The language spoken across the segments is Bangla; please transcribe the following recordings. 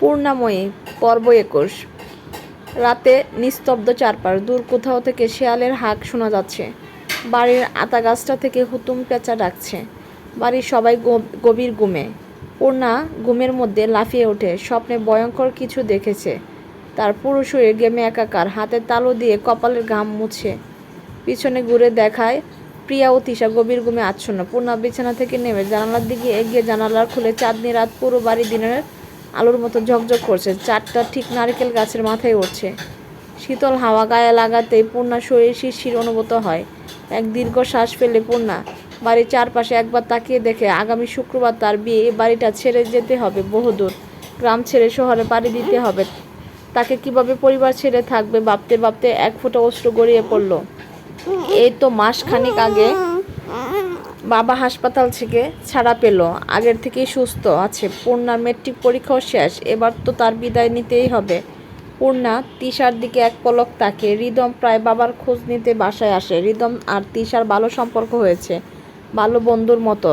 পূর্ণাময়ী পর্ব একুশ। রাতে নিস্তব্ধ চারপাশ, দূর কোথাও থেকে শেয়ালের হাঁক শোনা যাচ্ছে। বাড়ির আতা গাছটা থেকে হুতুম পেঁচা ডাকছে। বাড়ির সবাই গভ- গভীর ঘুমে। পূর্ণা ঘুমের মধ্যে লাফিয়ে ওঠে, স্বপ্নে ভয়ঙ্কর কিছু দেখেছে। তার পুরো শরীর গেমে একাকার, হাতে তালু দিয়ে কপালের ঘাম মুছে। পিছনে ঘুরে দেখায় প্রিয়া ও তিশা গভীর ঘুমে আচ্ছন্ন। পূর্ণা বিছানা থেকে নেমে জানালার দিকে এগিয়ে জানালার খুলে চাঁদনি রাত পুরো বাড়ি দিনের আলোর মতো ঝকঝক করছে। চারটা ঠিক নারকেল গাছের মাথায় উঠছে। শীতল হাওয়া গায়ে লাগাতেই পূর্ণা শরীর শিরশির অনুভূত হয়। এক দীর্ঘ শ্বাস ফেলে পূর্ণা বাড়ির চারপাশে একবার তাকিয়ে দেখে আগামী শুক্রবার তার বিয়ে বাড়িটা ছেড়ে যেতে হবে বহুদূর। গ্রাম ছেড়ে শহরে পাড়ি দিতে হবে। তাকে কীভাবে পরিবার ছেড়ে থাকবে ভাবতে ভাবতে এক ফোঁটা অশ্রু গড়িয়ে পড়ল। এই তো মাস খানিক আগে বাবা হাসপাতাল থেকে ছাড়া পেল। আগের থেকেই সুস্থ আছে। পূর্ণার মেট্রিক পরীক্ষাও শেষ। এবার তো তার বিদায় নিতেই হবে। পূর্ণা তিশার দিকে এক পলক তাকে রিদম প্রায় বাবার খোঁজ নিতে বাসায় আসে। রিদম আর তিশার ভালো সম্পর্ক হয়েছে ভালো বন্ধুর মতো।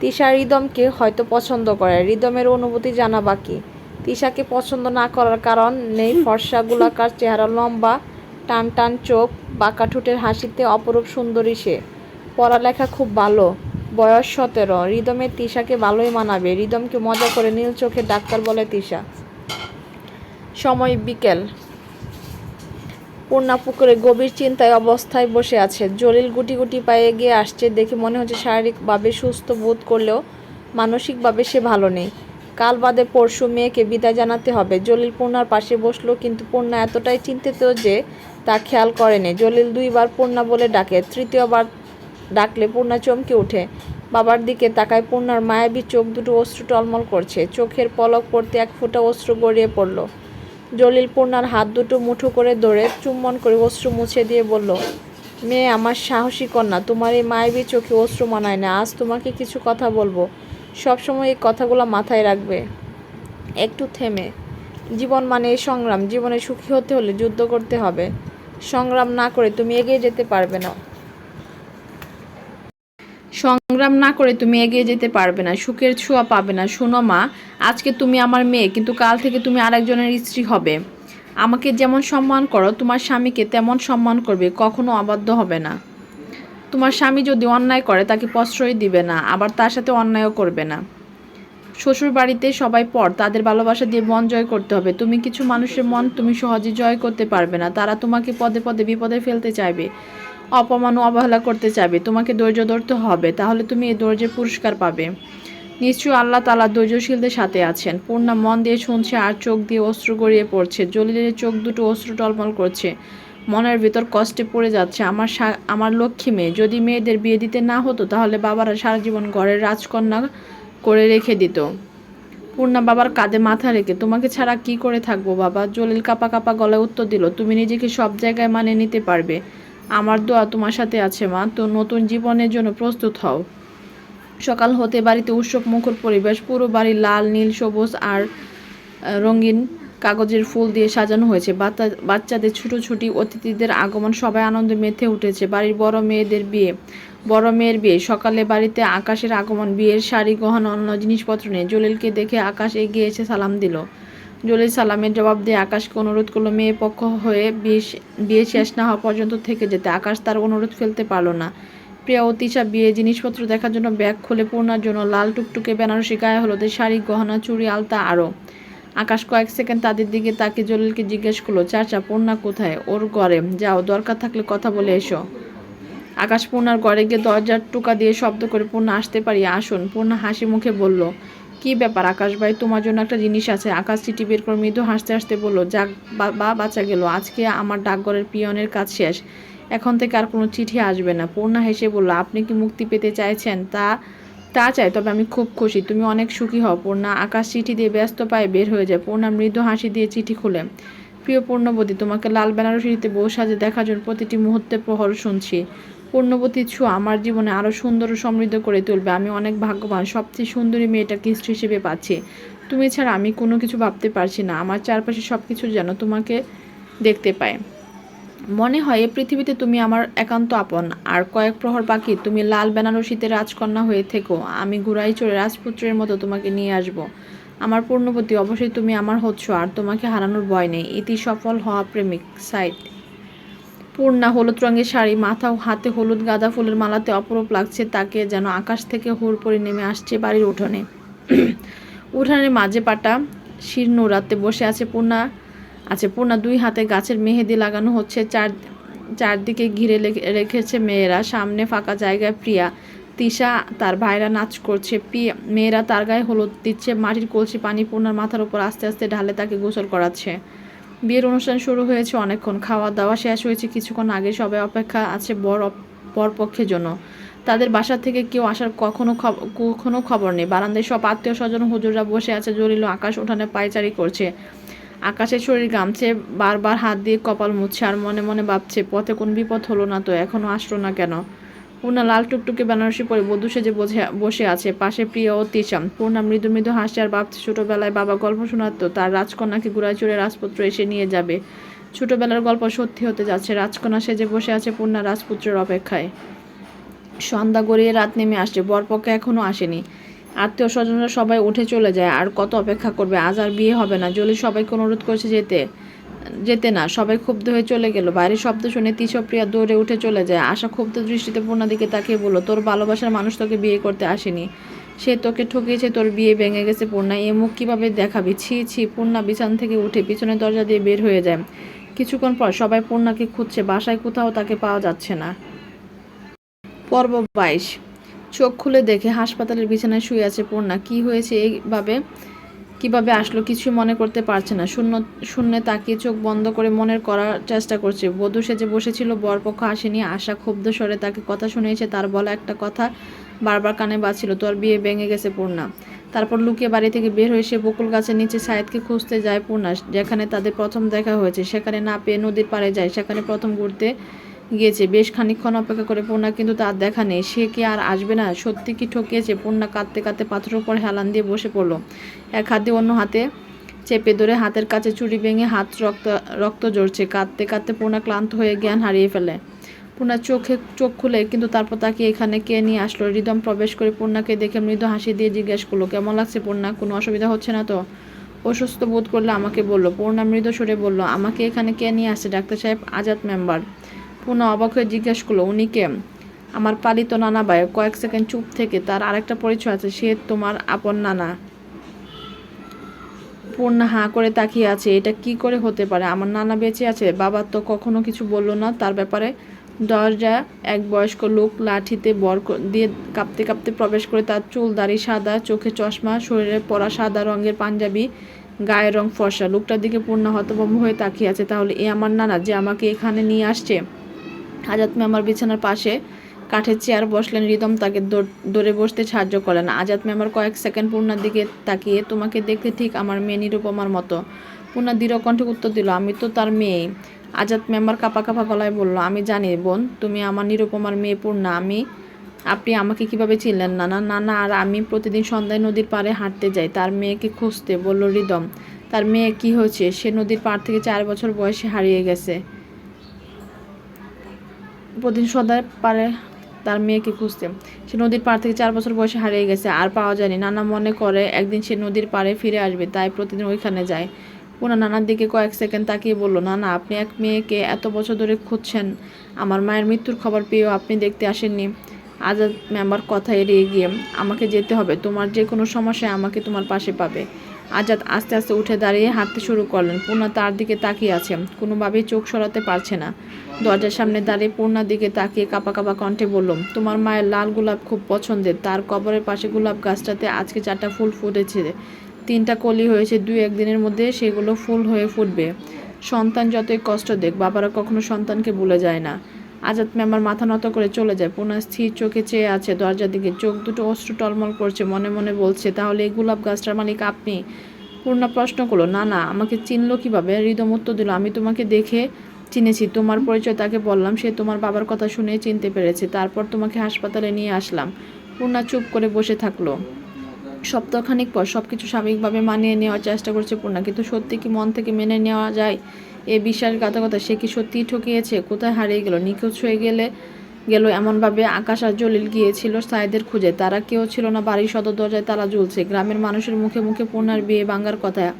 তিশা রিদমকে হয়তো পছন্দ করে। রিদমের অনুভূতি জানা বাকি। তিশাকে পছন্দ না করার কারণ নেই ফর্সা গোলাকার চেহারা লম্বা টান টান চোখ বাঁকা ঠোঁটের হাসিতে অপরূপ সুন্দরী সে। পড়ালেখা খুব ভালো। বয়স সতেরো। রিদমের তিশাকে ভালোই মানাবে। রিদমকে মজা করে নীল চোখে ডাক্তার বলে তিশা। সময় বিকেল। পূর্ণা পুকুরে গভীর চিন্তায় অবস্থায় বসে আছে। জলিল গুটি গুটি পায়ে গিয়ে আসছে দেখে মনে হচ্ছে শারীরিকভাবে সুস্থ বোধ করলেও মানসিকভাবে সে ভালো নেই। কাল বাদে পরশু মেয়েকে বিদায় জানাতে হবে। জলিল পূর্ণার পাশে বসল কিন্তু পূর্ণা এতটাই চিন্তিত যে তা খেয়াল করেনি। জলিল দুইবার পূর্ণা বলে ডাকে। তৃতীয়বার ডাকলে পূর্ণা চমকে ওঠে। বাবার দিকে তাকায় পূর্ণার মায়াবী চোখ দুটো অশ্রু টলমল করছে। চোখের পলক পড়তে এক ফোঁটা অশ্রু গড়িয়ে পড়ল। জলিল পূর্ণার হাত দুটো মুঠো করে ধরে চুম্বন করে অশ্রু মুছে দিয়ে বলল, মেয়ে, আমার সাহসী কন্যা, তোমার এই মায়াবী চোখে অশ্রু মানায় না। আজ তোমাকে কিছু কথা বলব। সবসময় এই কথাগুলো মাথায় রাখবে। একটু থেমে। জীবন মানে এই সংগ্রাম। জীবনে সুখী হতে হলে যুদ্ধ করতে হবে। সংগ্রাম না করে তুমি এগিয়ে যেতে পারবে না। সংগ্রাম না করে তুমি এগিয়ে যেতে পারবে না, সুখের ছোঁয়া পাবে না। শোনো মা, আজকে তুমি আমার মেয়ে, কিন্তু কাল থেকে তুমি আরেকজনের স্ত্রী হবে। আমাকে যেমন সম্মান করো, তোমার স্বামীকে তেমন সম্মান করবে, কখনো অবাধ্য হবে না। তোমার স্বামী যদি অন্যায় করে, তাকে প্রশ্রয় দিবে না, আবার তার সাথে অন্যায়ও করবে না। শ্বশুর বাড়িতে সবাই পর, তাদের ভালোবাসা দিয়ে মন জয় করতে হবে। তুমি কিছু মানুষের মন তুমি সহজে জয় করতে পারবে না, তারা তোমাকে পদে পদে বিপদে ফেলতে চাইবে। অপমান ও অবহেলা করতে চাইবে তোমাকে ধৈর্য ধরতে হবে, তাহলে তুমি এই ধৈর্যের পুরস্কার পাবে। নিশ্চয়ই আল্লাহ তালা ধৈর্যশীলদের সাথে আছেন। পূর্ণা মন দিয়ে শুনছে আর চোখ দিয়ে অশ্রু গড়িয়ে পড়ছে। জলিলের চোখ দুটো অশ্রু টলমল করছে। মনের ভিতর কষ্টে পড়ে যাচ্ছে। আমার আমার লক্ষ্মী মেয়ে, যদি মেয়েদের বিয়ে দিতে না হতো, তাহলে বাবারা সারা জীবন ঘরের রাজকন্যা করে রেখে দিত। পূর্ণা বাবার কাঁধে মাথা রেখে, তোমাকে ছাড়া কি করে থাকব বাবা? জলিল কাপা কাপা গলায় উত্তর দিল, তুমি নিজেকে সব জায়গায় মানে নিতে পারবে। আমার দোয়া তোমার সাথে আছে, মা। তো নতুন জীবনের জন্য প্রস্তুত হও। সকাল হতে বাড়িতে উৎসব মুখর পরিবেশ, পুরো বাড়ি লাল, নীল, সবুজ আর রঙিন কাগজের ফুল দিয়ে সাজানো হয়েছে। বাচ্চা- বাচ্চাদের ছুটোছুটি, অতিথিদের আগমন, সবাই আনন্দে মেতে উঠেছে। বাড়ির বড় মেয়েদের বিয়ে, বড় মেয়ের বিয়ে। সকালে বাড়িতে আকাশের আগমন, বিয়ের শাড়ি, গহনা অন্য জিনিসপত্র নিয়ে জলিলকে দেখে আকাশ এগিয়ে এসে সালাম দিল। জলিল সালামের জবাব দিয়ে আকাশকে অনুরোধ করল মেয়ে পক্ষ হয়ে বিয়ে বিয়ে শেষ না হওয়া পর্যন্ত থেকে যেতে। আকাশ তার অনুরোধ ফেলতে পারল না। প্রিয়া ও তিশা বিয়ে জিনিসপত্র দেখার জন্য ব্যাগ খুলে পূর্ণার জন্য লাল টুকটুকে বেনারসি গায়ে হলুদের শাড়ি, গহনা, চুড়ি, আলতা আরও। আকাশ কয়েক সেকেন্ড তাদের দিকে তাকে জলিলকে জিজ্ঞেস করল, চাচা, পূর্ণা কোথায়? ওর ঘরে? যাও, দরকার থাকলে কথা বলে এসো। আকাশ পূর্ণার ঘরে গিয়ে দরজার টুকা দিয়ে শব্দ করে, পূর্ণা, আসতে পারি? আসুন। পূর্ণা হাসি মুখে বলল কি ব্যাপার আকাশ ভাই? তোমার জন্য একটা জিনিস আছে। আকাশ চিঠি বের করে মৃদু হাসতে হাসতে বলল, যাক, বা- বাঁচা গেল। আজকে আমার ডাকঘরের পিয়নের কাজ শেষ। এখন থেকে আর কোনো চিঠি আসবে না। পূর্ণা হেসে বলল, আপনি কি মুক্তি পেতে চাইছেন? তা তা চাই, তবে আমি খুব খুশি। তুমি অনেক সুখী হও। পূর্ণা আকাশ চিঠি দিয়ে ব্যস্ত পায়ে বের হয়ে যায়। পূর্ণা মৃদু হাসি দিয়ে চিঠি খুলে, প্রিয় পূর্ণবতী, তোমাকে লাল বেনারসিতে বউ সাজে দেখার জন্য প্রতিটি মুহূর্তে প্রহর শুনছি। পূর্ণবতী ছোঁয়া আমার জীবনে আরও সুন্দর ও সমৃদ্ধ করে তুলবে। আমি অনেক ভাগ্যবান, সবচেয়ে সুন্দরী মেয়েটাকে স্ত্রী হিসেবে পাচ্ছি। তুমি ছাড়া আমি কোনো কিছু ভাবতে পারছি না। আমার চারপাশে সব কিছু যেন তোমাকে দেখতে পায়। মনে হয় এই পৃথিবীতে তুমি আমার একান্ত আপন। আর কয়েক প্রহর বাকি, তুমি লাল বেনারসিতে রাজকন্যা হয়ে থেকো। আমি ঘুরাই চড়ে রাজপুত্রের মতো তোমাকে নিয়ে আসব। আমার পূর্ণবতী, অবশ্যই তুমি আমার হচ্ছ, আর তোমাকে হারানোর ভয় নেই। ইতি সফল হওয়া প্রেমিক সাইড পূর্ণা হলুদ রঙের শাড়ি, মাথা ও হাতে হলুদ গাঁদা ফুলের মালাতে অপরূপ লাগছে তাকে যেন আকাশ থেকে হুড় পরে নেমে আসছে বাড়ির উঠোনে। উঠানের মাঝে পাটা শিরনুরাতে বসে আছে পূর্ণা আছে পূর্ণা দুই হাতে গাছের মেহেদি লাগানো হচ্ছে, চার, চারদিকে ঘিরে রেখেছে মেয়েরা, সামনে ফাঁকা জায়গায় প্রিয়া। তিশা তার ভাইরা নাচ করছে প্রিয়া মেয়েরা তার গায়ে হলুদ দিচ্ছে, মাটির কলসি পানি পূর্ণার মাথার উপর আস্তে আস্তে ঢালে তাকে গোসল করাচ্ছে। বিয়ের অনুষ্ঠান শুরু হয়েছে অনেকক্ষণ, খাওয়া দাওয়া শেষ হয়েছে কিছুক্ষণ আগে, সবাই অপেক্ষা আছে বর বর পক্ষের জন্য। তাদের বাসা থেকে কেউ আসার কখনো কখনো খবর নেই। বারান্দায় সব আত্মীয় স্বজন হুজুররা বসে আছে, জলিল আকাশ উঠানে পায়চারি করছে। আকাশের শরীর গামছে, বারবার হাত দিয়ে কপাল মুছছে আর মনে মনে ভাবছে, পথে কোন বিপদ হলো না তো, এখনও আসলো না কেন? পূর্ণা লাল টুকটুকে বেনারসি পরে বধূ সেজে বসে- আছে। পাশে প্রিয় ও পূর্ণা মৃদু মৃদু হাসছে আর ভাবছে, ছোটবেলায় বাবা গল্প শোনাতো তার রাজকন্যাকে ঘুরায় চড়ে রাজপুত্র এসে নিয়ে যাবে। ছোটবেলার গল্প সত্যি হতে যাচ্ছে। রাজকন্যা সেজে বসে আছে পূর্ণা রাজপুত্রের অপেক্ষায়। সন্ধ্যা গড়িয়ে রাত নেমে আসছে। বরপক্ষে এখনও আসেনি। আত্মীয় স্বজনরা সবাই উঠে চলে যায়। আর কত অপেক্ষা করবে? আজ আর বিয়ে হবে না। জলি সবাইকে অনুরোধ করছে যেতে। যেতে না, সবাই ক্ষুব্ধ হয়ে চলে গেল। বাইরের শব্দ শুনে তিশপ্রিয়া দৌড়ে উঠে চলে যায়। আশা ক্ষুব্ধ দৃষ্টিতে পূর্ণা দিকে তাকিয়ে বলল, তোর ভালোবাসার মানুষ তোকে বিয়ে করতে আসেনি। সে তোকে ঠকিয়েছে, তোর বিয়ে ভেঙে গেছে পূর্ণা। এ মুখ কীভাবে দেখাবি? ছি ছি, পূর্ণা, বিছান থেকে উঠে পিছনের দরজা দিয়ে বের হয়ে যায়। কিছুক্ষণ পর সবাই পূর্ণাকে খুঁজছে। বাসায় কোথাও তাকে পাওয়া যাচ্ছে না। পর্ব বাইশ। চোখ খুলে দেখে হাসপাতালের বিছানায় শুয়ে আছে পূর্ণা। কি হয়েছে এইভাবে? কীভাবে আসলো কিছু মনে করতে পারছে না। শূন্য, শূন্যে তাকিয়ে চোখ বন্ধ করে মনের করার চেষ্টা করছে। বধূ সেজে বসেছিল, বরপক্ষ আসেনি। আশা ক্ষুব্ধ স্বরে তাকে কথা শুনিয়েছে, তার বলা একটা কথা বারবার কানে বাজছিল, তোর বিয়ে ভেঙে গেছে, পূর্ণা। তারপর লুকিয়ে বাড়ি থেকে বের হয়ে সে বকুল গাছের নিচে সায়েদকে খুঁজতে যায় পূর্ণা, যেখানে তাদের প্রথম দেখা হয়েছে। সেখানে না পেয়ে নদীর পাড়ে যায়, সেখানে প্রথম ঘুরতে গিয়েছে। বেশ খানিকক্ষণ অপেক্ষা করে পূর্ণা কিন্তু তার দেখা নেই। সে কি আর আসবে না? সত্যি কি ঠকিয়েছে? পূর্ণা কাঁদতে কাঁদতে পাথরের উপর হেলান দিয়ে বসে পড়ল। এক হাতে অন্য হাতে চেপে ধরে হাতের কাছে চুরি ভেঙে হাত রক্ত রক্ত জড়ছে কাঁদতে কাঁদতে পূর্ণা ক্লান্ত হয়ে জ্ঞান হারিয়ে ফেলে। পূর্ণা চোখে, চোখ খুলে কিন্তু তারপর তাকে এখানে কে নিয়ে আসলো? হৃদম প্রবেশ করে পূর্ণাকে দেখে মৃদু হাসি দিয়ে জিজ্ঞেস করল, কেমন লাগছে পূর্ণা? কোনো অসুবিধা হচ্ছে না তো? অসুস্থ বোধ করলে আমাকে বলল। পূর্ণা মৃদু সরে বলল, আমাকে এখানে কে নিয়ে আসছে? ডাক্তার সাহেব আজাদ মেম্বার। পূর্ণা অবাক হয়ে জিজ্ঞেস করল, উনি কে? আমার পালিত নানা ভাই। কয়েক সেকেন্ড চুপ থেকে তার আরেকটা পরিচয় আছে, সে তোমার আপন নানা। পূর্ণা হাঁ করে তাকিয়ে আছে, এটা কি করে হতে পারে? আমার নানা বেঁচে আছে, বাবা তো কখনো কিছু বলল না তার ব্যাপারে। দরজা, এক বয়স্ক লোক লাঠিতে বর দিয়ে কাঁপতে কাঁপতে প্রবেশ করে তার চুল, দাড়ি সাদা, চোখে চশমা, শরীরে পরা সাদা রঙের পাঞ্জাবি, গায়ের রং ফর্সা। লোকটার দিকে পূর্ণা হতভম্ব হয়ে তাকিয়ে আছে, তাহলে এ আমার নানা যে আমাকে এখানে নিয়ে আসছে? আজাদ আমার বিছানার পাশে কাঠের চেয়ার বসলেন, রিদম তাকে দৌড়- বসতে সাহায্য করলেন। আজাদ মেমার কয়েক সেকেন্ড পূর্ণার দিকে তাকিয়ে তোমাকে দেখতে ঠিক আমার মেয়ে নিরুপমার মতো। পূর্ণা দৃঢ় কণ্ঠে উত্তর দিল, আমি তো তার মেয়ে আজাদ মেম্বার কাপা কাপা গলায় বলল, আমি জানি বোন, তুমি আমার নিরুপমার মেয়ে পূর্ণা। আমি, আপনি আমাকে কীভাবে চিনলেন? নানা নানা, আর আমি প্রতিদিন সন্ধ্যায় নদীর পাড়ে হাঁটতে যাই। তার মেয়েকে খুঁজতে বলল, রিদম, তার মেয়ে কি হয়েছে? সে নদীর পাড় থেকে চার বছর বয়সে হারিয়ে গেছে। প্রতিদিন সন্ধ্যায় পারে তার মেয়েকে খুঁজতে। সে নদীর পাড় থেকে চার বছর বয়সে হারিয়ে গেছে, আর পাওয়া যায়নি। নানা মনে করে একদিন সে নদীর পাড়ে ফিরে আসবে, তাই প্রতিদিন ওইখানে যায়। পুনা নানার দিকে কয়েক সেকেন্ড তাকিয়ে বলল না না আপনি এক মেয়েকে এত বছর ধরে খুঁজছেন। আমার মায়ের মৃত্যুর খবর পেয়েও আপনি দেখতে আসেননি। আজাদ মেম্বার কথা এড়িয়ে গিয়ে আমাকে যেতে হবে। তোমার যে কোনো সমস্যায় আমাকে তোমার পাশে পাবে। আজাদ আস্তে আস্তে উঠে দাঁড়িয়ে হাঁটতে শুরু করলেন। পূর্ণা তার দিকে তাকিয়ে আছে। কোনোভাবেই চোখ সরাতে পারছে না। দরজার সামনে দাঁড়িয়ে পূর্ণার দিকে তাকিয়ে কাপা কাপা কণ্ঠে বলল, তোমার মায়ের লাল গোলাপ খুব পছন্দের। তার কবরের পাশে গোলাপ গাছটাতে আজকে চারটা ফুল ফুটেছে। তিনটা কলি হয়েছে, দুই একদিনের মধ্যে সেগুলো ফুল হয়ে ফুটবে। সন্তান যতই কষ্ট দেখ, বাবারা কখনো সন্তানকে ভুলে যায় না। আজাদ মেমার মাথা নত করে চলে যায়। পুনঃ স্থির চোখে চেয়ে আছে দরজার দিকে। চোখ দুটো অশ্রু টলমল করছে, মনে মনে বলছে, তাহলে এই গোলাপ গাছটার মালিক আপনি? পূর্ণা প্রশ্ন করল, না না, আমাকে চিনলো কীভাবে? হৃদম উত্তর দিল, আমি তোমাকে দেখে চিনেছি। তোমার পরিচয় তাকে বললাম, সে তোমার বাবার কথা শুনে চিনতে পেরেছে। তারপর তোমাকে হাসপাতালে নিয়ে আসলাম। পূর্ণা চুপ করে বসে থাকল। সপ্তাহখানিক পর সব কিছু স্বাভাবিকভাবে মানিয়ে নেওয়ার চেষ্টা করছে পূর্ণা, কিন্তু সত্যি কি মন থেকে মেনে নেওয়া যায়? এ বিশ্বাসঘাতকতা সে কি সত্যিই ঠকিয়েছে? কোথায় হারিয়ে গেল? নিখোঁজ হয়ে গেলে, গেল এমনভাবে আকাশ আর জলিল গিয়েছিল সাইদের খুঁজে। তারা কেউ ছিল না, বাড়ির সদর দরজায় তারা ঝুলছে গ্রামের মানুষের মুখে মুখে পূর্ণার বিয়ে ভাঙার কথা।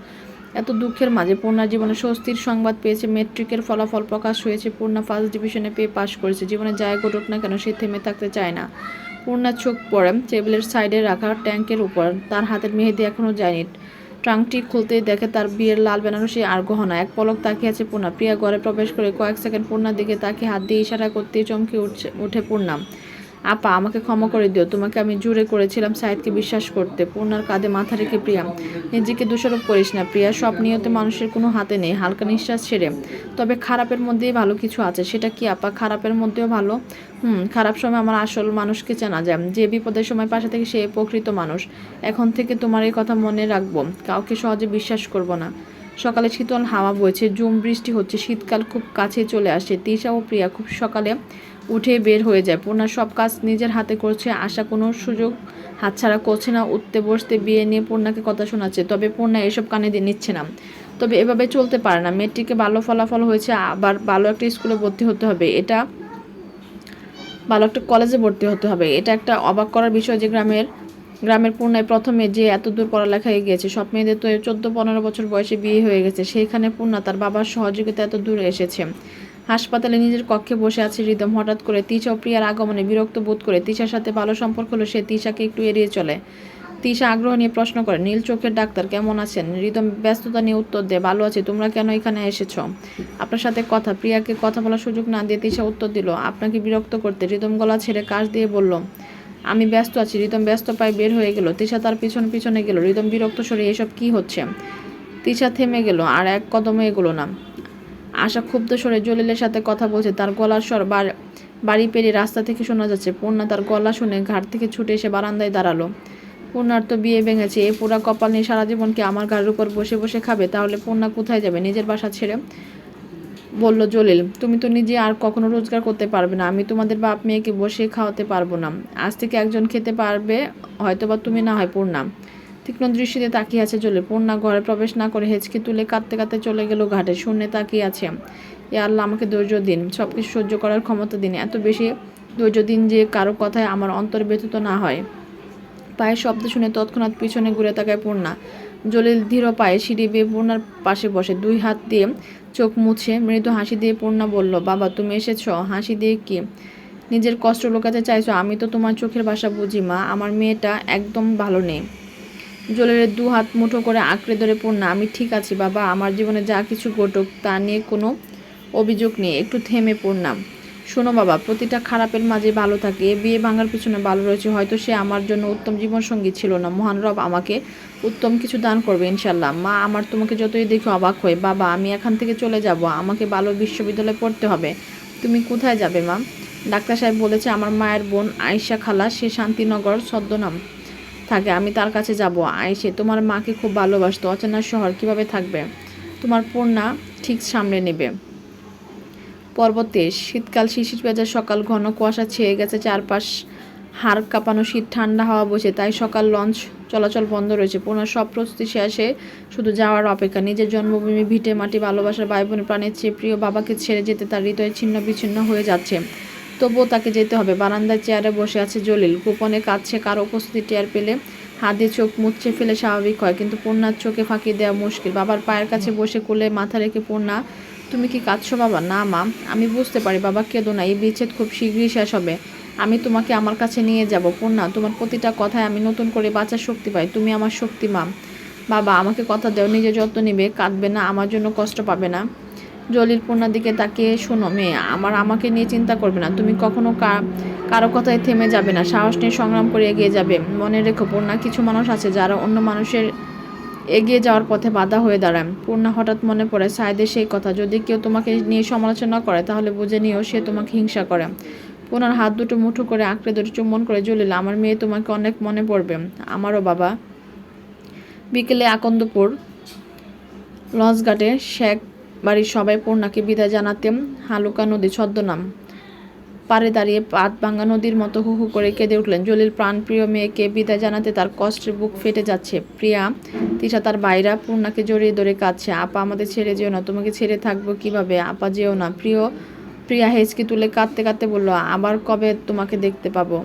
এত দুঃখের মাঝে পূর্ণার জীবনে স্বস্তির সংবাদ পেয়েছে। মেট্রিকের ফলাফল প্রকাশ হয়েছে। পূর্ণা ফার্স্ট ডিভিশনে পেয়ে পাশ করেছে। জীবনে যায় ঘটুক না কেন সে থেমে থাকতে চায় না। পূর্ণার চোখ পড়ে টেবিলের সাইডে রাখা ট্যাঙ্কের উপর। তার হাতের মেহেদি এখনও যায়নি। ট্রাঙ্কটি খুলতেই দেখে তার বিয়ের লাল বেনারসি আর গহনা। এক পলক তাকিয়ে আছে পূর্ণা। প্রিয়া ঘরে প্রবেশ করে কয়েক সেকেন্ড পূর্ণার দিকে তাকে হাত দিয়ে ইশারা করতে চমকে উঠছে উঠে পূর্ণা। আপা, আমাকে ক্ষমা করে দিও। তোমাকে আমি জুড়ে করেছিলাম সাইদকে বিশ্বাস করতে। পূর্ণার কাঁধে মাথা রেখে প্রিয়া, নিজেকে দোষারোপ করিস না প্রিয়া। সব নিয়তে মানুষের কোনো হাতে নেই, হালকা নিঃশ্বাস ছেড়ে। তবে খারাপের মধ্যেই ভালো কিছু আছে, সেটা কি আপা? খারাপের মধ্যেও ভালো? হুম, খারাপ সময় আমার আসল মানুষকে চেনা যায়। যে বিপদের সময় পাশে থেকে সে প্রকৃত মানুষ। এখন থেকে তোমার এই কথা মনে রাখব। কাউকে সহজে বিশ্বাস করব না। সকালে শীতল হাওয়া বইছে, জুম বৃষ্টি হচ্ছে, শীতকাল খুব কাছে চলে আসে। তিশা ও প্রিয়া খুব সকালে উঠে বের হয়ে যায়। পূর্ণা সব কাজ নিজের হাতে করছে, আশা কোনো সুযোগ হাতছাড়া করছে না, উঠতে বসতে বিয়ে নিয়ে পূর্ণাকে কথা শোনাচ্ছে। তবে পূর্ণা এসব কানে দিয়ে নিচ্ছে না। তবে এভাবে চলতে পারে না। মেট্রিকে ভালো ফলাফল হয়েছে, আবার ভালো একটা স্কুলে ভর্তি হতে হবে। এটা ভালো একটা কলেজে ভর্তি হতে হবে। এটা একটা অবাক করার বিষয় যে গ্রামের গ্রামের পূর্ণায় প্রথমে যে এত দূর পড়ালেখায় গিয়েছে। সব মেয়েদের তো চোদ্দ পনেরো বছর বয়সে বিয়ে হয়ে গেছে। সেইখানে পূর্ণা তার বাবার সহযোগিতা এত দূর এসেছে। হাসপাতালে নিজের কক্ষে বসে আছে রিদম। হঠাৎ করে তিশা প্রিয়ার আগমনে বিরক্ত বোধ করে তিশার সাথে ভালো সম্পর্ক হলো, সে তিশাকে একটু এড়িয়ে চলে। তিশা আগ্রহ নিয়ে প্রশ্ন করে, নীল চোখের ডাক্তার, কেমন আছেন? রিদম ব্যস্ততা নিয়ে উত্তর দেয়, ভালো আছে, তোমরা কেন এখানে এসেছ? আপনার সাথে কথা, প্রিয়াকে কথা বলার সুযোগ না দিয়ে তিশা উত্তর দিল, আপনাকে বিরক্ত করতে। রিদম গলা ছেড়ে কাশ দিয়ে বলল, আমি ব্যস্ত আছি, রিদম ব্যস্ত পাই বের হয়ে গেল। তিশা তার পিছন পিছনে গেল। রিদম বিরক্ত সরে এসব কি হচ্ছে? তিশা থেমে গেল, আর এক কদমে এগোলো না। আশা ক্ষুব্ধ সরে জলিলের সাথে কথা বলছে। তার গলার স্বর বার- বাড়ি পেরিয়ে রাস্তা থেকে শোনা যাচ্ছে। পূর্ণা তার গলা শুনে ঘাট থেকে ছুটে এসে বারান্দায় দাঁড়াল। পূর্ণার তো বিয়ে ভেঙেছে। এ পুরা কপাল নিয়ে সারা জীবন কি আমার ঘাড়ের উপর বসে বসে খাবে। তাহলে পূর্ণা কোথায় যাবে? নিজের বাসা ছেড়ে? বলল জলিল, তুমি তো নিজে আর কখনো রোজগার করতে পারবে না। আমি তোমাদের বাপ মেয়েকে বসে খাওয়াতে পারব না। আজ থেকে একজন খেতে পারবে, হয়তোবা তুমি না হয় পূর্ণা। তীক্ষ্ণ দৃষ্টিতে তাকিয়ে আছে জলে। পূর্ণা ঘরে প্রবেশ না করে হেঁচকে তুলে কাঁদতে কাঁদতে চলে গেল ঘাটে। শূন্যে তাকিয়ে আছে। এ আল্লাহ, আমাকে ধৈর্য দিন। সব কিছু সহ্য করার ক্ষমতা দিন। এত বেশি ধৈর্য দিন যে কারও কথায় আমার অন্তর ব্যথিত না হয়। পায়ের শব্দ শুনে তৎক্ষণাৎ পিছনে ঘুরে তাকায় পূর্ণা। জলিল ধীর পায়ে সিঁড়ি বেয়ে পূর্ণার পাশে বসে। দুই হাত দিয়ে চোখ মুছে মৃদু হাসি দিয়ে পূর্ণা বলল, বাবা, তুমি এসেছ। হাসি দিয়ে কি? নিজের কষ্ট লোকাতে চাইছো। আমি তো তোমার চোখের ভাষা বুঝি, মা। আমার মেয়েটা একদম ভালো নেই। জলের দু হাত মুঠো করে আঁকড়ে ধরে পূর্ণা আমি ঠিক আছি, বাবা। আমার জীবনে যা কিছু ঘটুক, তা নিয়ে কোনো অভিযোগ নেই। একটু থেমে পড়লাম শোনো বাবা, প্রতিটা খারাপের মাঝে ভালো থাকে। বিয়ে ভাঙার পিছনে ভালো রয়েছে। হয়তো সে আমার জন্য উত্তম জীবনসঙ্গী ছিল না। মহান রব আমাকে উত্তম কিছু দান করবে ইনশাল্লাহ মা, আমার তোমাকে যতই দেখে অবাক হই বাবা, আমি এখান থেকে চলে যাব। আমাকে ভালো বিশ্ববিদ্যালয়ে পড়তে হবে। তুমি কোথায় যাবে, মা? ডাক্তার সাহেব বলেছে, আমার মায়ের বোন আয়েশা খালা, সে শান্তিনগর ছদ্মনাম। থাকে, আমি তার কাছে যাব। আয়েশে তোমার মাকে খুব ভালোবাসতো। অচেনা শহর কীভাবে থাকবে? তোমার পূর্ণা ঠিক সামনে নেবে। পর্বতে শীতকাল শিশির ভেজা সকাল ঘন কুয়াশা ছেয়ে গেছে চারপাশ। হাড় কাঁপানো শীত, ঠান্ডা হাওয়া বসে তাই সকাল লঞ্চ চলাচল বন্ধ রয়েছে। পুনঃ সব প্রস্তুতি শেষে শুধু যাওয়ার অপেক্ষা। নিজের জন্মভূমি, ভিটে মাটি, ভালোবাসার ভাই বোনের প্রাণের চেয়ে প্রিয় বাবাকে ছেড়ে যেতে তার হৃদয় ছিন্ন বিচ্ছিন্ন হয়ে যাচ্ছে। তবুও তাকে যেতে হবে। বারান্দার চেয়ারে বসে আছে জলিল। গোপনে কাঁদছে, কারও উপস্থিতি টের পেলে হাতে চোখ মুচ্ছে ফেলে স্বাভাবিক হয়, কিন্তু পূর্ণার চোখে ফাঁকি দেওয়া মুশকিল। বাবার পায়ের কাছে বসে কোলে মাথা রেখে, পূর্ণা, তুমি কি কাঁদছো বাবা? না, মা, আমি বুঝতে পারি, বাবা কেঁদো না, এই বিচ্ছেদ খুব শীঘ্রই শেষ হবে। আমি তোমাকে আমার কাছে নিয়ে যাব। পূর্ণা, তোমার প্রতিটা কথায় আমি নতুন করে বাঁচার শক্তি পাই। তুমি আমার শক্তি, মা। বাবা, আমাকে কথা দেও, নিজে যত্ন নিবে, কাঁদবে না, আমার জন্য কষ্ট পাবে না। জলিল পূর্ণার দিকে তাকিয়ে, শোনো মেয়ে, আমার আমাকে নিয়ে চিন্তা করবে না। তুমি কখনো কারও কথায় থেমে যাবে না। সাহস নিয়ে সংগ্রাম করে এগিয়ে যাবে। মনে রেখো, পূর্ণা কিছু মানুষ আছে যারা অন্য মানুষের এগিয়ে যাওয়ার পথে বাধা হয়ে দাঁড়ায়। পূর্ণা হঠাৎ মনে পড়ে, সায়দের সেই কথা। যদি কেউ তোমাকে নিয়ে সমালোচনা করে, তাহলে বুঝে নিও সে তোমাকে হিংসা করে। পূর্ণার হাত দুটো মুঠো করে আঁকড়ে ধরে চুম্বন করে জ্বলিল আমার মেয়ে তোমাকে অনেক মনে পড়বে। আমারও বাবা। বিকেলে আকন্দপুর লঞ্চঘাটে শেখ বাড়ির সবাই পূর্ণাকে বিদায় জানাতে হালুকা নদী ছদ্মনাম। পারে দাঁড়িয়ে পাত ভাঙ্গা নদীর মতো হু হু করে কেঁদে উঠলেন। জলিল প্রাণপ্রিয় মেয়েকে বিদায় জানাতে তার কষ্টের বুক ফেটে যাচ্ছে। প্রিয়া, তিশা তার বাইরা পূর্ণাকে জড়িয়ে ধরে কাঁদছে। আপা, আমাদের ছেড়ে যেও না, তোমাকে ছেড়ে থাকব কীভাবে? আপা, যেও না। প্রিয়, প্রিয়া হেঁচকি তুলে কাঁদতে কাঁদতে বলল, আবার কবে তোমাকে দেখতে পাবো?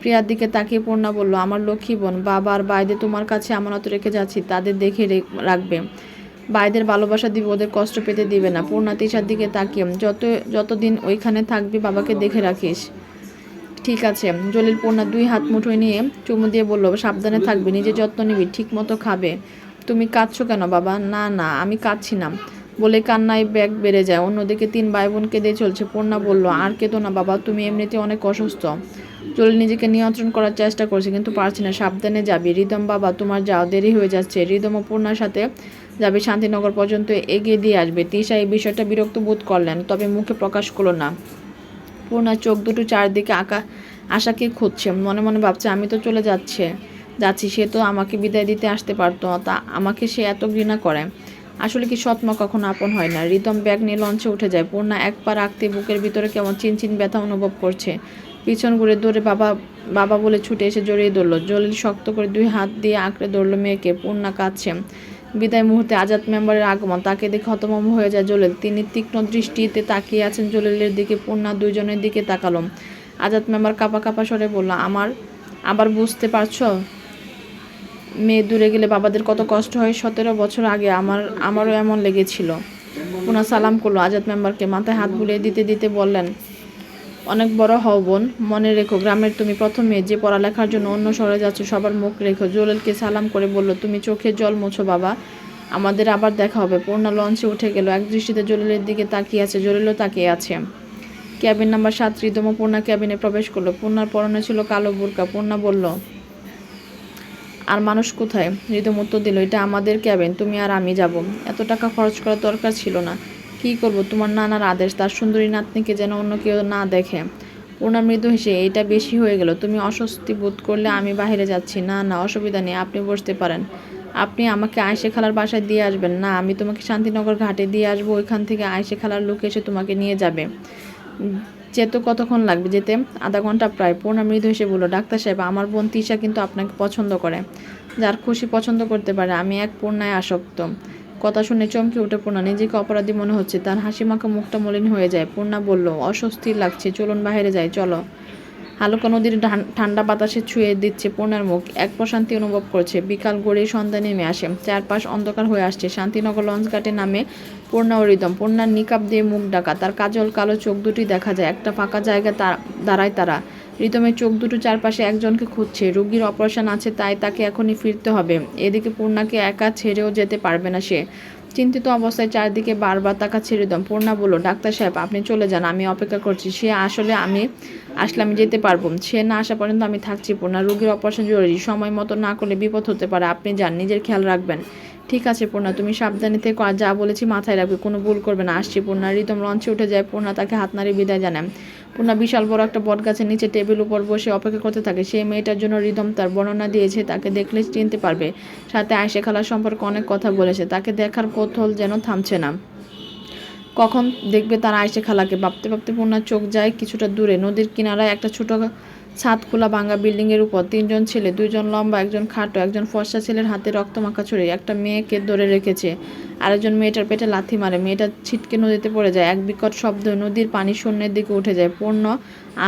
প্রিয়ার দিকে তাকিয়ে পূর্ণা বলল, আমার লক্ষ্মী বোন বাবার বাইদে তোমার কাছে আমানত রেখে যাচ্ছি, তাদের দেখে রাখবে। বাইদের ভালোবাসা দিবে, ওদের কষ্ট পেতে দিবে না। পূর্ণা তিশার দিকে তাকিয়ে, যত যতদিন ওইখানে থাকবি বাবাকে দেখে রাখিস। ঠিক আছে। জলিল পূর্ণা দুই হাত মুঠোয় নিয়ে চুমু দিয়ে বলল, সাবধানে থাকবি, নিজে যত্ন নিবি ঠিক মতো খাবে। তুমি কাঁদছো কেন বাবা? না না, আমি কাঁদছি না। বলে কান্নায় ব্যাগ বেড়ে যায়। অন্যদিকে তিন ভাই বোন কেঁদে চলছে। পূর্ণা বলল, আর কেঁদো না বাবা, তুমি এমনিতে অনেক অসুস্থ। জলিল নিজেকে নিয়ন্ত্রণ করার চেষ্টা করছে, কিন্তু পারছি না। সাবধানে যাবি, রিদম বাবা, তোমার যাও দেরি হয়ে যাচ্ছে। রিদম ও পূর্ণার সাথে যাবে শান্তিনগর পর্যন্ত এগিয়ে দিয়ে আসবে। তিশা এই বিষয়টা বিরক্ত বোধ করলেন, তবে মুখে প্রকাশ করল না। পূর্ণা চোখ দুটো চারদিকে আঁকা, আশাকে খুঁজছে। মনে মনে ভাবছে, আমি তো চলে যাচ্ছে, যাচ্ছি, সে তো আমাকে বিদায় দিতে আসতে পারতো, তা আমাকে সে এত ঘৃণা করে। আসলে কি সৎমা কখনো আপন হয় না? রিতম ব্যাগ নিয়ে লঞ্চে উঠে যায়। পূর্ণা এক পা রাখতে বুকের ভিতরে কেমন চিনচিন ব্যথা অনুভব করছে। পিছন ঘুরে দৌড়ে বাবা বাবা বলে ছুটে এসে জড়িয়ে ধরলো। জলিল শক্ত করে দুই হাত দিয়ে আঁকড়ে ধরলো মেয়েকে। পূর্ণা কাঁদছে। বিদায় মুহূর্তে আজাদ মেম্বারের আগমন। তাকে দেখে হতমম হয়ে যায় জলিল। তিনি তীক্ষ্ণ দৃষ্টিতে তাকিয়ে আছেন জলিলের দিকে, পূর্ণা দুইজনের দিকে তাকালো আজাদ মেম্বার কাপা কাপা স্বরে বলল, আমার আবার বুঝতে পারছ? মেয়ে দূরে গেলে বাবাদের কত কষ্ট হয়। সতেরো বছর আগে আমার, আমারও এমন লেগেছিল। পুনা সালাম করল আজাদ মেম্বারকে। মাথায় হাত বুলিয়ে দিতে দিতে বললেন অনেক বড় হও বোন, মনে রেখো গ্রামের তুমি প্রথমে যে পড়ালেখার জন্য অন্য শহরে যাচ্ছ, সবার মুখ রেখো। জলিলকে সালাম করে বলল, তুমি চোখে জল মোছো বাবা। আমাদের আবার দেখা হবে। পূর্ণা লঞ্চে উঠে গেল। এক দৃষ্টিতে জলিলের দিকে তাকিয়ে আছে জলিলও তাকিয়ে আছে। ক্যাবিন নাম্বার সাত, রিদম পূর্ণা ক্যাবিনে প্রবেশ করল। পূর্ণার পরনে ছিল কালো বুরকা। পূর্ণা বলল, আর মানুষ কোথায়? রিদম উত্তর দিল, এটা আমাদের ক্যাবিন, তুমি আর আমি যাব। এত টাকা খরচ করার দরকার ছিল না। কি করব? তোমার নানার আদেশ, তার সুন্দরী নাতনিকে যেন অন্য কেউ না দেখে। পূর্ণা মৃদু হেসে এটা বেশি হয়ে গেল। তুমি অস্বস্তি বোধ করলে আমি বাইরে যাচ্ছি। না না, অসুবিধা নেই, আপনি বসতে পারেন। আপনি আমাকে আয়সে খালার বাসায় দিয়ে আসবেন। না, আমি তোমাকে শান্তিনগর ঘাটে দিয়ে আসব। ওইখান থেকে আয়সে খালার লোক এসে তোমাকে নিয়ে যাবে। যেতে কতক্ষণ লাগবে যেতে? আধা ঘণ্টা প্রায়। পূর্ণা মৃদু হেসে বলল, ডাক্তার সাহেব, আমার বোন তিশা কিন্তু আপনাকে পছন্দ করে। যার খুশি পছন্দ করতে পারে। আমি এক পূর্ণায় আসক্ত। কথা শুনে চমকে উঠে পূর্ণা। নিজেকে অপরাধী মনে হচ্ছে। তার হাসি মাখা মুখটা মলিন হয়ে যায়। পূর্ণা বলল অস্বস্তির লাগছে। চলুন বাইরে যাই। চলো। হালকা নদীর ঠান্ডা বাতাসে ছুঁয়ে দিচ্ছে পূর্ণার মুখ। এক প্রশান্তি অনুভব করছে। বিকাল গড়িয়ে সন্ধ্যা নেমে আসে। চারপাশ অন্ধকার হয়ে আসছে। শান্তিনগর লঞ্চ ঘাটে নামে পূর্ণা ও রিদম পূর্ণার নিকাপ দিয়ে মুখ ডাকা। তার কাজল কালো চোখ দুটি দেখা যায়। একটা ফাঁকা জায়গা দাঁড়ায় তারা। রিদমের চোখ দুটো চারপাশে একজনকে খুঁজছে। রুগীর অপারেশন আছে, তাই তাকে এখনই ফিরতে হবে। এদিকে পূর্ণাকে একা ছেড়েও যেতে পারবে না সে। চিন্তিত অবস্থায় চারদিকে বারবার তাকা ছেড়ে দম পূর্ণা বলল, ডাক্তার সাহেব, আপনি চলে যান, আমি অপেক্ষা করছি। সে আসলে আমি আসলে আমি যেতে পারব। সে না আসা পর্যন্ত আমি থাকছি, পূর্ণা। রোগীর অপারেশন জরুরি। সময় মতো না করলে বিপদ হতে পারে। আপনি যান, নিজের খেয়াল রাখবেন। ঠিক আছে, পূর্ণা, তুমি সাবধানে থেকে। আর যা বলেছি মাথায় রাখবে, কোনো ভুল করবে না। আসছি, পূর্ণা। রিতম লঞ্চে উঠে যায়। পূর্ণা তাকে হাত নাড়িয়ে বিদায় জানায়। পূর্ণা বিশাল বড় একটা বট গাছের নিচে টেবিল উপর বসে অপেক্ষা করতে থাকে। সেই মেয়েটার জন্য রিদম তার বর্ণনা দিয়েছে, তাকে দেখলে চিনতে পারবে। সাথে আয়সে খালার সম্পর্কে অনেক কথা বলেছে, তাকে দেখার কৌতূহল যেন থামছে না। কখন দেখবে তার আয়সে খালাকে? ভাবতে ভাবতে পূর্ণার চোখ যায় কিছুটা দূরে। নদীর কিনারায় একটা ছোট ছাদ খোলা ভাঙা বিল্ডিং এর উপর তিনজন ছেলে, দুইজন লম্বা, একজন খাটো, একজন ফর্সা ছেলের হাতে রক্তমাখা ছড়ি একটা মেয়েকে ধরে রেখেছে। আরেকজন মেয়েটার পেটে লাথি মারে। মেয়েটা ছিটকে নদীতে পড়ে যায়। এক বিকট শব্দ নদীর পানি শূন্যের দিকে উঠে যায়। পূর্ণ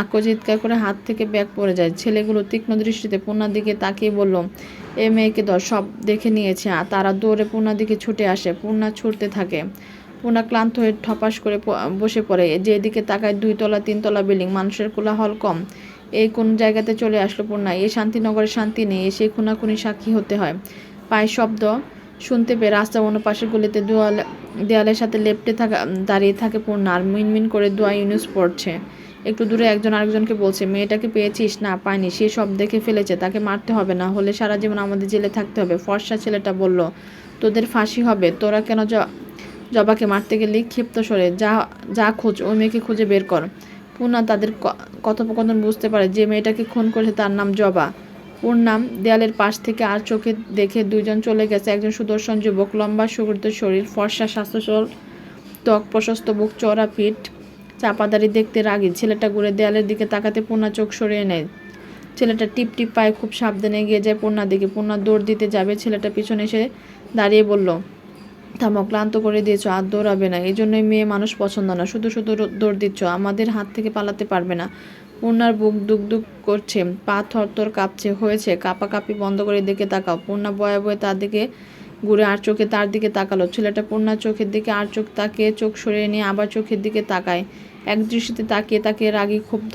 আঁকো চিৎকার করে হাত থেকে ব্যাগ পড়ে যায়। ছেলেগুলো তীক্ষ্ণ দৃষ্টিতে পূর্ণার দিকে তাকিয়ে বলল, এ মেয়েকে ধর, সব দেখে নিয়েছে। আর তারা দৌড়ে পূর্ণার দিকে ছুটে আসে। পূর্ণা ছুটতে থাকে। পূর্ণা ক্লান্ত হয়ে ঠপাস করে বসে পড়ে। যেদিকে তাকায় দুই দুইতলা তিনতলা বিল্ডিং। মানুষের কোলাহল কম। এই কোন জায়গাতে চলে আসলো পূর্ণা। এই শান্তিনগরে শান্তি নেই এসে খুনাখুনি সাক্ষী হতে হয়। পায়ের শব্দ শুনতে পেয়ে রাস্তা অন্য পাশের গলিতে দেওয়ালে দেয়ালের সাথে লেপটে থাকা, দাঁড়িয়ে থাকে পূর্ণা আর মিনমিন করে দোয়া ইউনিস পড়ছে। একটু দূরে একজন আরেকজনকে বলছে, মেয়েটাকে পেয়েছিস? না পায়নি সে সব দেখে ফেলেছে। তাকে মারতে হবে, না হলে সারা জীবন আমাদের জেলে থাকতে হবে। ফর্সা ছেলেটা বলল, তোদের ফাঁসি হবে। তোরা কেন জবাকে মারতে গেলি? ক্ষিপ্ত সরে। যা যা খোঁজ, ওই মেয়েকে খুঁজে বের কর। পূর্ণা তাদের কথোপকথন বুঝতে পারে যে মেয়েটাকে খুন করেছে তার নাম জবা। পূর্ণাম দেয়ালের পাশ থেকে আর চোখে দেখে দুজন চলে গেছে। একজন সুদর্শন যুবক, লম্বা সুগৃত শরীর, ফর্সা স্বাস্থ্যসল, ত্বক প্রশস্ত বুক, চওড়া পিঠ চাপাদারি দেখতে রাগি। ছেলেটা ঘুরে দেয়ালের দিকে তাকাতে পূর্ণা চোখ সরিয়ে নেয়। ছেলেটা টিপ টিপ পায়ে খুব সাবধানে এগিয়ে যায় পূর্ণার দিকে। পূর্ণা দৌড় দিতে যাবে। ছেলেটা পিছনে এসে দাঁড়িয়ে বলল থামো, ক্লান্ত করে দিয়েছ, আর দৌড়াবে না। এই জন্যই মেয়ে মানুষ পছন্দ না। শুধু শুধু দৌড় দিচ্ছ। আমাদের হাত থেকে পালাতে পারবে না। পূর্ণার বুক দুক দুক করছে। পা থরথর কাঁপছে। হয়েছে। কাপা বন্ধ করে দিকে তাকাও। পূর্ণা বয়ে বয়ে তার দিকে ঘুরে আর চোখে তার দিকে তাকালো। ছেলেটা পূর্ণার চোখের দিকে আর চোখ তাকিয়ে চোখ সরিয়ে নিয়ে আবার চোখের দিকে তাকায়। এক দৃষ্টিতে তাকিয়ে তাকিয়ে রাগি ক্ষুব্ধ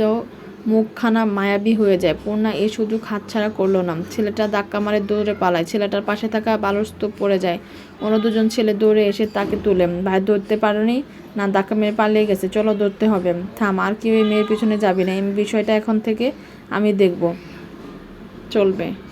মুখখানা মায়াবী হয়ে যায়। পূর্ণা এ সুযোগ হাতছাড়া করল না। ছেলেটা ধাক্কা মারে দৌড়ে পালায়। ছেলেটার পাশে থাকা বালুরস্তূপ পড়ে যায়। অন্য দুজন ছেলে দৌড়ে এসে তাকে তুলে। ভাই, ধরতে পারেনি? না, ধাক্কা মেরে পালিয়ে গেছে। চলো ধরতে হবে। থাম, আর কেউ এই মেয়ের পিছনে যাবি না। এই বিষয়টা এখন থেকে আমি দেখব। চলবে।